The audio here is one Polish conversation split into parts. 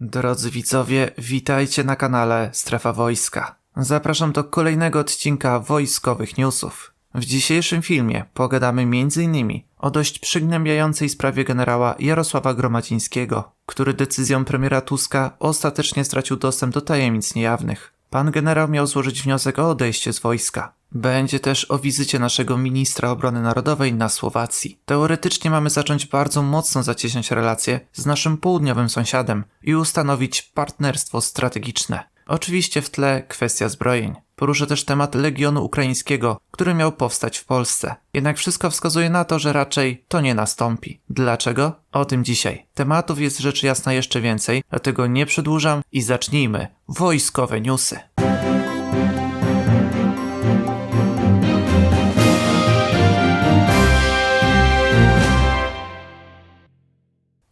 Drodzy widzowie, witajcie na kanale Strefa Wojska. Zapraszam do kolejnego odcinka wojskowych newsów. W dzisiejszym filmie pogadamy m.in. o dość przygnębiającej sprawie generała Jarosława Gromadzińskiego, który decyzją premiera Tuska ostatecznie stracił dostęp do tajemnic niejawnych. Pan generał miał złożyć wniosek o odejście z wojska. Będzie też o wizycie naszego ministra obrony narodowej na Słowacji. Teoretycznie mamy zacząć bardzo mocno zacieśniać relacje z naszym południowym sąsiadem i ustanowić partnerstwo strategiczne. Oczywiście w tle kwestia zbrojeń. Poruszę też temat Legionu Ukraińskiego, który miał powstać w Polsce. Jednak wszystko wskazuje na to, że raczej to nie nastąpi. Dlaczego? O tym dzisiaj. Tematów jest rzecz jasna jeszcze więcej, dlatego nie przedłużam i zacznijmy. Wojskowe newsy.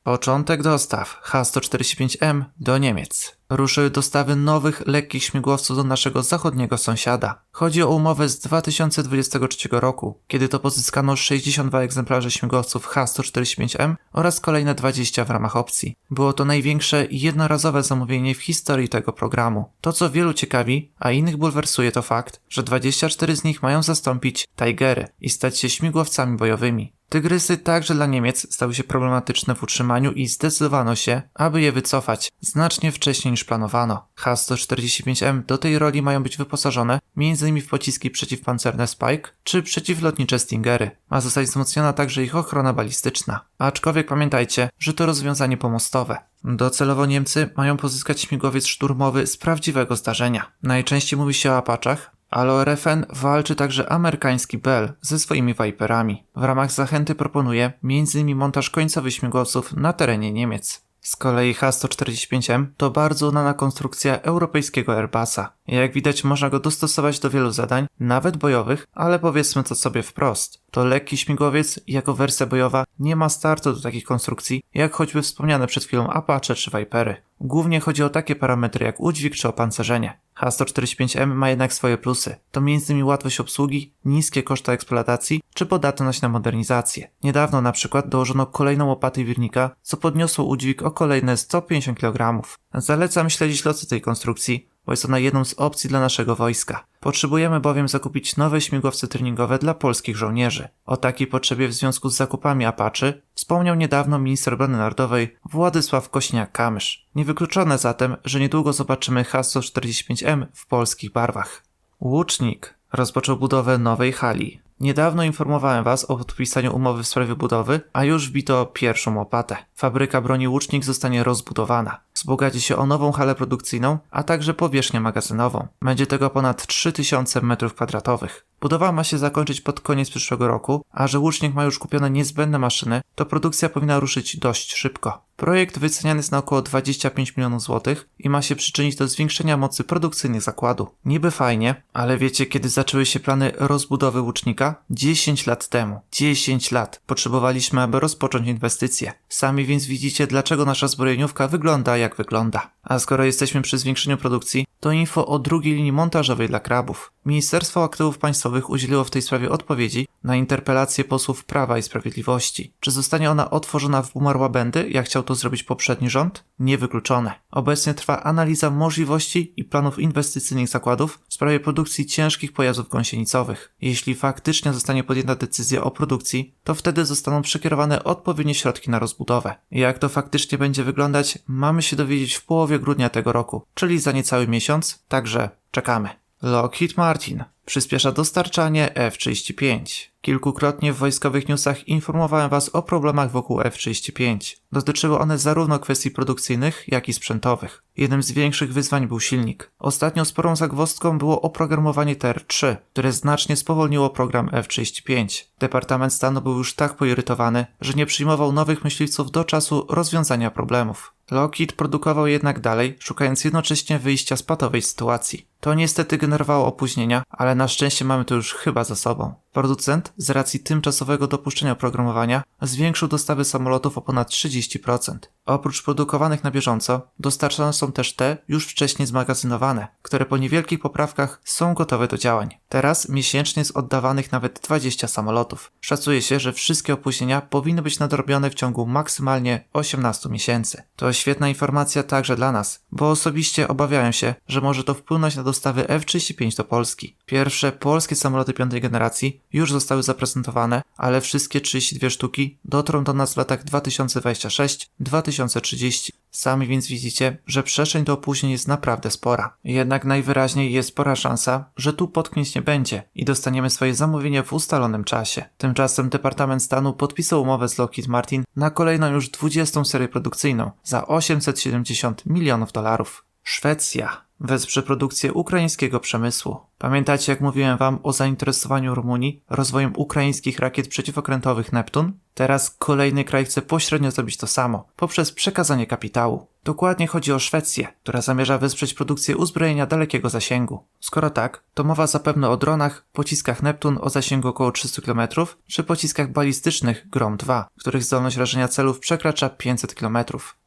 Początek dostaw H-145M do Niemiec. Ruszyły dostawy nowych, lekkich śmigłowców do naszego zachodniego sąsiada. Chodzi o umowę z 2023 roku, kiedy to pozyskano 62 egzemplarze śmigłowców H-145M oraz kolejne 20 w ramach opcji. Było to największe jednorazowe zamówienie w historii tego programu. To co wielu ciekawi, a innych bulwersuje to fakt, że 24 z nich mają zastąpić Tigery i stać się śmigłowcami bojowymi. Tygrysy także dla Niemiec stały się problematyczne w utrzymaniu i zdecydowano się, aby je wycofać znacznie wcześniej niż planowano. H-145M do tej roli mają być wyposażone m.in. w pociski przeciwpancerne Spike czy przeciwlotnicze Stingery. Ma zostać wzmocniona także ich ochrona balistyczna. Aczkolwiek pamiętajcie, że to rozwiązanie pomostowe. Docelowo Niemcy mają pozyskać śmigłowiec szturmowy z prawdziwego zdarzenia. Najczęściej mówi się o Apaczach, ale o RFN walczy także amerykański Bell ze swoimi Viperami. W ramach zachęty proponuje m.in. montaż końcowych śmigłowców na terenie Niemiec. Z kolei H-145M to bardzo udana konstrukcja europejskiego Airbusa. Jak widać można go dostosować do wielu zadań, nawet bojowych, ale powiedzmy to sobie wprost. To lekki śmigłowiec jako wersja bojowa nie ma startu do takich konstrukcji, jak choćby wspomniane przed chwilą Apache czy Vipery. Głównie chodzi o takie parametry jak udźwig czy opancerzenie. H145M ma jednak swoje plusy. To m.in. łatwość obsługi, niskie koszty eksploatacji czy podatność na modernizację. Niedawno na przykład dołożono kolejną łopatę wirnika, co podniosło udźwig o kolejne 150 kg. Zalecam śledzić losy tej konstrukcji, bo jest ona jedną z opcji dla naszego wojska. Potrzebujemy bowiem zakupić nowe śmigłowce treningowe dla polskich żołnierzy. O takiej potrzebie w związku z zakupami Apache wspomniał niedawno minister obrony narodowej Władysław Kośniak-Kamysz. Niewykluczone zatem, że niedługo zobaczymy H-145M w polskich barwach. Łucznik rozpoczął budowę nowej hali. Niedawno informowałem Was o podpisaniu umowy w sprawie budowy, a już wbito pierwszą łopatę. Fabryka broni Łucznik zostanie rozbudowana. Wzbogaci się o nową halę produkcyjną, a także powierzchnię magazynową. Będzie tego ponad 3000 m2. Budowa ma się zakończyć pod koniec przyszłego roku, a że Łucznik ma już kupione niezbędne maszyny, to produkcja powinna ruszyć dość szybko. Projekt wyceniany jest na około 25 milionów złotych i ma się przyczynić do zwiększenia mocy produkcyjnych zakładu. Niby fajnie, ale wiecie kiedy zaczęły się plany rozbudowy Łucznika? 10 lat temu. 10 lat. Potrzebowaliśmy, aby rozpocząć inwestycje. Sami więc widzicie, dlaczego nasza zbrojeniówka wygląda jak wygląda. A skoro jesteśmy przy zwiększeniu produkcji, to info o drugiej linii montażowej dla krabów. Ministerstwo Aktywów Państwowych udzieliło w tej sprawie odpowiedzi na interpelację posłów Prawa i Sprawiedliwości. Czy zostanie ona otworzona w Bumarła Będy, jak chciał to zrobić poprzedni rząd? Niewykluczone. Obecnie trwa analiza możliwości i planów inwestycyjnych zakładów w sprawie produkcji ciężkich pojazdów gąsienicowych. Jeśli faktycznie zostanie podjęta decyzja o produkcji, to wtedy zostaną przekierowane odpowiednie środki na rozbudowę. Jak to faktycznie będzie wyglądać, mamy się dowiedzieć w połowie grudnia tego roku, czyli za niecały miesiąc, także czekamy. Lockheed Martin przyspiesza dostarczanie F-35. Kilkukrotnie w wojskowych newsach informowałem Was o problemach wokół F-35. Dotyczyły one zarówno kwestii produkcyjnych, jak i sprzętowych. Jednym z większych wyzwań był silnik. Ostatnio sporą zagwozdką było oprogramowanie TR-3, które znacznie spowolniło program F-35. Departament Stanu był już tak poirytowany, że nie przyjmował nowych myśliwców do czasu rozwiązania problemów. Lockheed produkował jednak dalej, szukając jednocześnie wyjścia z patowej sytuacji. To niestety generowało opóźnienia, ale na szczęście mamy to już chyba za sobą. Producent, z racji tymczasowego dopuszczenia oprogramowania, zwiększył dostawy samolotów o ponad 30%. Oprócz produkowanych na bieżąco, dostarczane są też te już wcześniej zmagazynowane, które po niewielkich poprawkach są gotowe do działań. Teraz miesięcznie jest oddawanych nawet 20 samolotów. Szacuje się, że wszystkie opóźnienia powinny być nadrobione w ciągu maksymalnie 18 miesięcy. To świetna informacja także dla nas, bo osobiście obawiałem się, że może to wpłynąć na dostawy F-35 do Polski. Pierwsze polskie samoloty piątej generacji już zostały zaprezentowane, ale wszystkie 32 sztuki dotrą do nas w latach 2026-2030. Sami więc widzicie, że przestrzeń do opóźnień jest naprawdę spora. Jednak najwyraźniej jest spora szansa, że tu potknięć nie będzie i dostaniemy swoje zamówienie w ustalonym czasie. Tymczasem Departament Stanu podpisał umowę z Lockheed Martin na kolejną już 20 serię produkcyjną za 870 milionów dolarów. Szwecja wesprze produkcję ukraińskiego przemysłu. Pamiętacie, jak mówiłem wam o zainteresowaniu Rumunii rozwojem ukraińskich rakiet przeciwokrętowych Neptun? Teraz kolejny kraj chce pośrednio zrobić to samo, poprzez przekazanie kapitału. Dokładnie chodzi o Szwecję, która zamierza wesprzeć produkcję uzbrojenia dalekiego zasięgu. Skoro tak, to mowa zapewne o dronach, pociskach Neptun o zasięgu około 300 km, czy pociskach balistycznych Grom-2, których zdolność rażenia celów przekracza 500 km.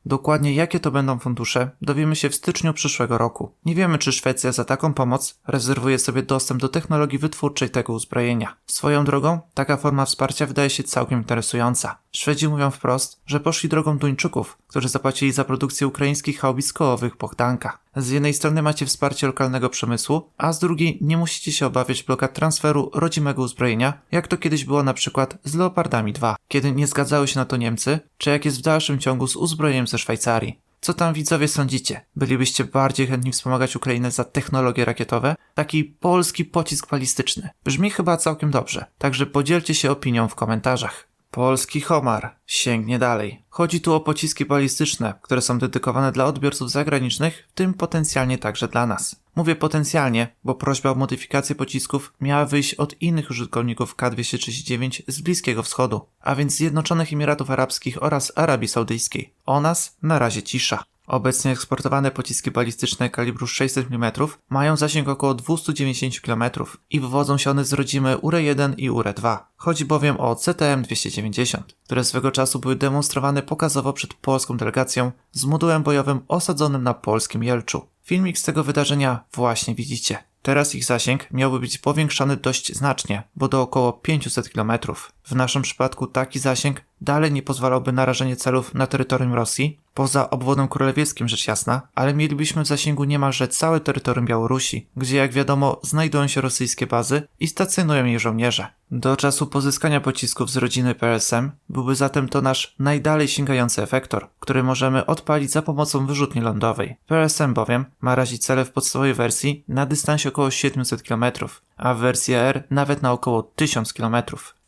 Dokładnie jakie to będą fundusze, dowiemy się w styczniu przyszłego roku. Nie wiemy, czy Szwecja za taką pomoc rezerwuje sobie dostęp do technologii wytwórczej tego uzbrojenia. Swoją drogą, taka forma wsparcia wydaje się całkiem interesująca. Szwedzi mówią wprost, że poszli drogą Duńczyków, którzy zapłacili za produkcję ukraińskich haubic kołowych Bogdanka. Z jednej strony macie wsparcie lokalnego przemysłu, a z drugiej nie musicie się obawiać blokad transferu rodzimego uzbrojenia, jak to kiedyś było na przykład z Leopardami 2, kiedy nie zgadzały się na to Niemcy, czy jak jest w dalszym ciągu z uzbrojeniem ze Szwajcarii. Co tam widzowie sądzicie? Bylibyście bardziej chętni wspomagać Ukrainę za technologie rakietowe? Taki polski pocisk balistyczny. Brzmi chyba całkiem dobrze, także podzielcie się opinią w komentarzach. Polski homar sięgnie dalej. Chodzi tu o pociski balistyczne, które są dedykowane dla odbiorców zagranicznych, w tym potencjalnie także dla nas. Mówię potencjalnie, bo prośba o modyfikację pocisków miała wyjść od innych użytkowników K-239 z Bliskiego Wschodu, a więc Zjednoczonych Emiratów Arabskich oraz Arabii Saudyjskiej. O nas na razie cisza. Obecnie eksportowane pociski balistyczne kalibru 600 mm mają zasięg około 290 km i wywodzą się one z rodzimy URE-1 i URE-2. Chodzi bowiem o CTM-290, które swego czasu były demonstrowane pokazowo przed polską delegacją z modułem bojowym osadzonym na polskim Jelczu. Filmik z tego wydarzenia właśnie widzicie. Teraz ich zasięg miałby być powiększony dość znacznie, bo do około 500 km. W naszym przypadku taki zasięg dalej nie pozwalałby na rażenie celów na terytorium Rosji, poza obwodem królewskim rzecz jasna, ale mielibyśmy w zasięgu niemalże całe terytorium Białorusi, gdzie jak wiadomo znajdują się rosyjskie bazy i stacjonują jej żołnierze. Do czasu pozyskania pocisków z rodziny PSM byłby zatem to nasz najdalej sięgający efektor, który możemy odpalić za pomocą wyrzutni lądowej. PSM bowiem ma razić cele w podstawowej wersji na dystansie około 700 km, a w wersji R nawet na około 1000 km.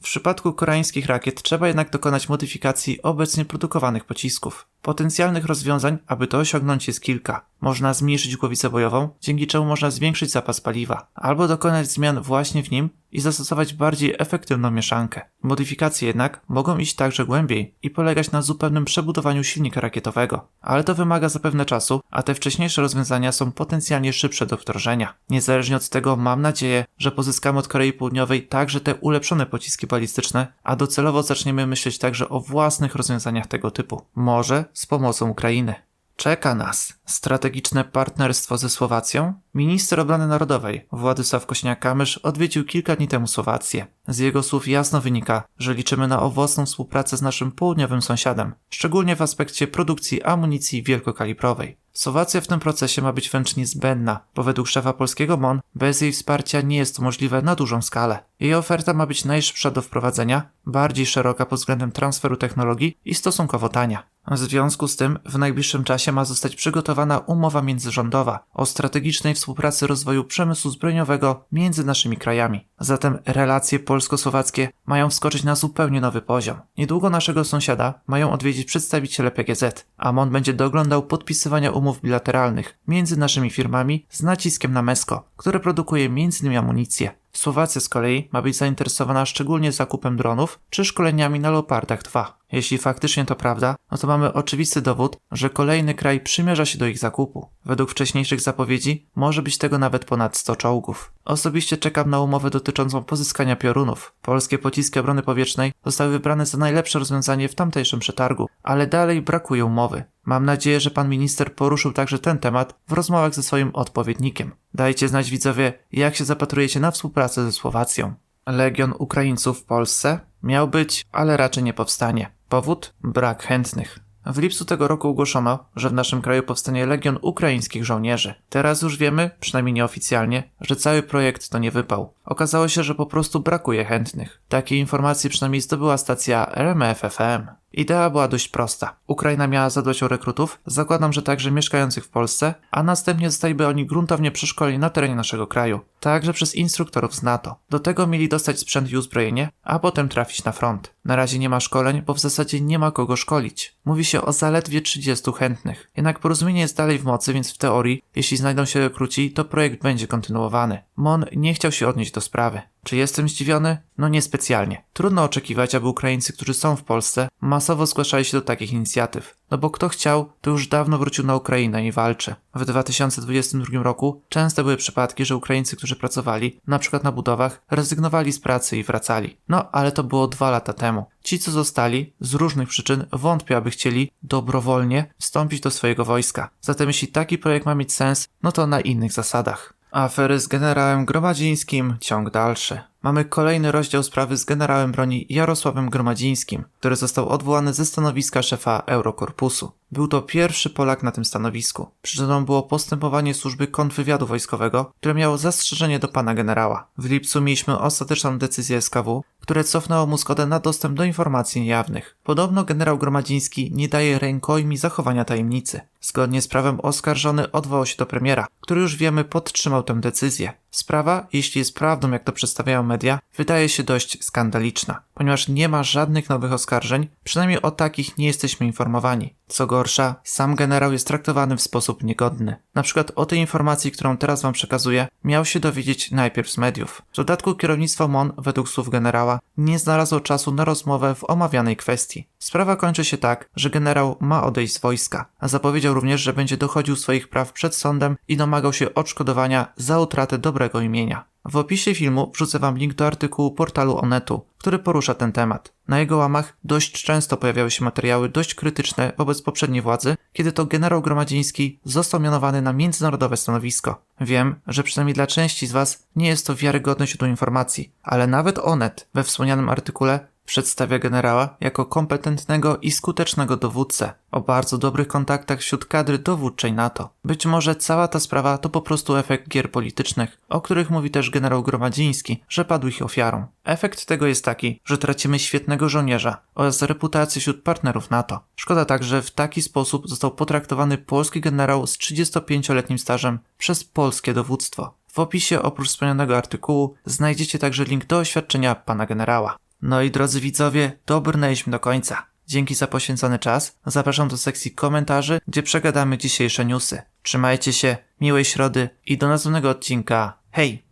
W przypadku koreańskich rakiet trzeba jednak dokonać modyfikacji obecnie produkowanych pocisków. Potencjalnych rozwiązań, aby to osiągnąć jest kilka. Można zmniejszyć głowicę bojową, dzięki czemu można zwiększyć zapas paliwa, albo dokonać zmian właśnie w nim i zastosować bardziej efektywną mieszankę. Modyfikacje jednak mogą iść także głębiej i polegać na zupełnym przebudowaniu silnika rakietowego, ale to wymaga zapewne czasu, a te wcześniejsze rozwiązania są potencjalnie szybsze do wdrożenia. Niezależnie od tego mam nadzieję, że pozyskamy od Korei Południowej także te ulepszone pociski balistyczne, a docelowo zaczniemy myśleć także o własnych rozwiązaniach tego typu. Może z pomocą Ukrainy. Czeka nas strategiczne partnerstwo ze Słowacją. Minister obrony narodowej Władysław Kośniak-Kamysz odwiedził kilka dni temu Słowację. Z jego słów jasno wynika, że liczymy na owocną współpracę z naszym południowym sąsiadem, szczególnie w aspekcie produkcji amunicji wielkokalibrowej. Słowacja w tym procesie ma być wręcz niezbędna, bo według szefa polskiego MON bez jej wsparcia nie jest to możliwe na dużą skalę. Jej oferta ma być najszybsza do wprowadzenia, bardziej szeroka pod względem transferu technologii i stosunkowo tania. W związku z tym w najbliższym czasie ma zostać przygotowana umowa międzyrządowa o strategicznej współpracy rozwoju przemysłu zbrojeniowego między naszymi krajami. Zatem relacje polsko-słowackie mają wskoczyć na zupełnie nowy poziom. Niedługo naszego sąsiada mają odwiedzić przedstawiciele PGZ, a MON będzie doglądał podpisywania umów bilateralnych między naszymi firmami z naciskiem na MESCO, które produkuje m.in. amunicję. Słowacja z kolei ma być zainteresowana szczególnie zakupem dronów czy szkoleniami na Leopardach 2. Jeśli faktycznie to prawda, no to mamy oczywisty dowód, że kolejny kraj przymierza się do ich zakupu. Według wcześniejszych zapowiedzi może być tego nawet ponad 100 czołgów. Osobiście czekam na umowę dotyczącą pozyskania piorunów. Polskie pociski obrony powietrznej zostały wybrane za najlepsze rozwiązanie w tamtejszym przetargu, ale dalej brakuje umowy. Mam nadzieję, że pan minister poruszył także ten temat w rozmowach ze swoim odpowiednikiem. Dajcie znać widzowie, jak się zapatrujecie na współpracę ze Słowacją. Legion Ukraińców w Polsce miał być, ale raczej nie powstanie. Powód? Brak chętnych. W lipcu tego roku ogłoszono, że w naszym kraju powstanie Legion Ukraińskich Żołnierzy. Teraz już wiemy, przynajmniej nieoficjalnie, że cały projekt to nie wypał. Okazało się, że po prostu brakuje chętnych. Takie informacje przynajmniej zdobyła stacja RMF FM. Idea była dość prosta. Ukraina miała zadbać o rekrutów, zakładam, że także mieszkających w Polsce, a następnie zostaliby oni gruntownie przeszkoleni na terenie naszego kraju, także przez instruktorów z NATO. Do tego mieli dostać sprzęt i uzbrojenie, a potem trafić na front. Na razie nie ma szkoleń, bo w zasadzie nie ma kogo szkolić. Mówi się o zaledwie 30 chętnych. Jednak porozumienie jest dalej w mocy, więc w teorii, jeśli znajdą się rekruci, to projekt będzie kontynuowany. Mon nie chciał się odnieść do sprawy. Czy jestem zdziwiony? No niespecjalnie. Trudno oczekiwać, aby Ukraińcy, którzy są w Polsce, masowo zgłaszali się do takich inicjatyw. No bo kto chciał, to już dawno wrócił na Ukrainę i walczy. W 2022 roku często były przypadki, że Ukraińcy, którzy pracowali, na przykład na budowach, rezygnowali z pracy i wracali. No, ale to było dwa lata temu. Ci, co zostali, z różnych przyczyn wątpię, aby chcieli dobrowolnie wstąpić do swojego wojska. Zatem jeśli taki projekt ma mieć sens, no to na innych zasadach. Afery z generałem Gromadzińskim, ciąg dalszy. Mamy kolejny rozdział sprawy z generałem broni Jarosławem Gromadzińskim, który został odwołany ze stanowiska szefa Eurokorpusu. Był to pierwszy Polak na tym stanowisku. Przyczyną było postępowanie służby kontrwywiadu wojskowego, które miało zastrzeżenie do pana generała. W lipcu mieliśmy ostateczną decyzję SKW, które cofnęło mu zgodę na dostęp do informacji niejawnych. Podobno generał Gromadziński nie daje rękojmi zachowania tajemnicy. Zgodnie z prawem oskarżony odwołał się do premiera, który już wiemy podtrzymał tę decyzję. Sprawa, jeśli jest prawdą, jak to przedstawiają media, wydaje się dość skandaliczna, ponieważ nie ma żadnych nowych oskarżeń, przynajmniej o takich nie jesteśmy informowani. Co gorsza, sam generał jest traktowany w sposób niegodny. Na przykład o tej informacji, którą teraz wam przekazuję, miał się dowiedzieć najpierw z mediów. W dodatku kierownictwo MON, według słów generała, nie znalazło czasu na rozmowę w omawianej kwestii. Sprawa kończy się tak, że generał ma odejść z wojska, a zapowiedział również, że będzie dochodził swoich praw przed sądem i domagał się odszkodowania za utratę dobrego imienia. W opisie filmu wrzucę wam link do artykułu portalu Onetu, który porusza ten temat. Na jego łamach dość często pojawiały się materiały dość krytyczne wobec poprzedniej władzy, kiedy to generał Gromadziński został mianowany na międzynarodowe stanowisko. Wiem, że przynajmniej dla części z was nie jest to wiarygodne źródło informacji, ale nawet Onet we wspomnianym artykule przedstawia generała jako kompetentnego i skutecznego dowódcę o bardzo dobrych kontaktach wśród kadry dowódczej NATO. Być może cała ta sprawa to po prostu efekt gier politycznych, o których mówi też generał Gromadziński, że padł ich ofiarą. Efekt tego jest taki, że tracimy świetnego żołnierza oraz reputację wśród partnerów NATO. Szkoda także, że w taki sposób został potraktowany polski generał z 35-letnim stażem przez polskie dowództwo. W opisie oprócz wspomnianego artykułu znajdziecie także link do oświadczenia pana generała. No i drodzy widzowie, dobrnęliśmy do końca. Dzięki za poświęcony czas. Zapraszam do sekcji komentarzy, gdzie przegadamy dzisiejsze newsy. Trzymajcie się, miłej środy i do następnego odcinka. Hej!